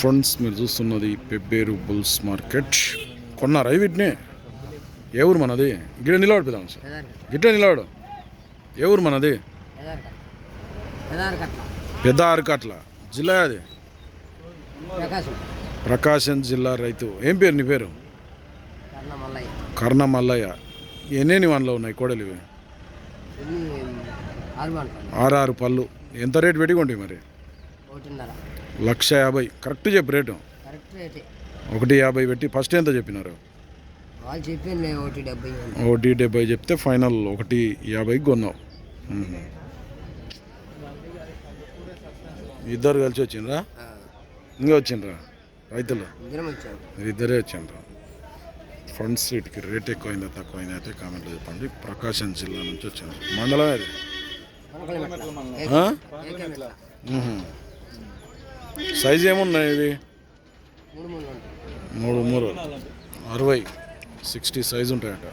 Friends మీరు చూస్తున్నది Pebbair bulls market. కొన్నారా వీటిని? ఏ ఊరు మనది? గిడ నిలబడిపోదాం సార్. గిట్ట నిలబడు. ఏ ఊరు మనది? పెద్ద అరకట్ల జిల్లా అది? ప్రకాశం. జిల్లా రైతు. ఏం పేరు నీ పేరు? కర్ణ మల్లయ్య ఎన్నేని వన్లో ఉన్నాయి కోడలు ఇవి ఆరు ఆరు పళ్ళు. ఎంత రేటు పెట్టి కొంటాయి మరి లక్ష యాభై. కరెక్ట్ చెప్పు రేటు. కరెక్ట్ రేటే. ఒకటి యాభై పెట్టి ఫస్ట్ ఎంత చెప్పినారు? వాళ్ళు చెప్పింది నేను ఒకటి డెబ్బై ఉంది. ఒకటి డెబ్బై చెప్తే ఫైనల్ ఒకటి యాభైకి కొన్నావు. ఇద్దరు కలిసి వచ్చిండ్రా? ఇంకా వచ్చిండ్రా? రైతులు? ఇద్దరం వచ్చాము మీరు ఇద్దరే వచ్చిండ్రా? ఫ్రంట్ సీట్కి రేట్ ఎక్కువైందా తక్కువైందా అయితే కామెంట్లో చెప్పండి. ప్రకాశం జిల్లా నుంచి వచ్చిండ్రు. మండలం అది సైజ్ ఏమున్నాయి ఇవి మూడు మూడు ఉంటాయి మూడు మూడు. అరవై. సిక్స్టీ సైజు ఉంటాయట.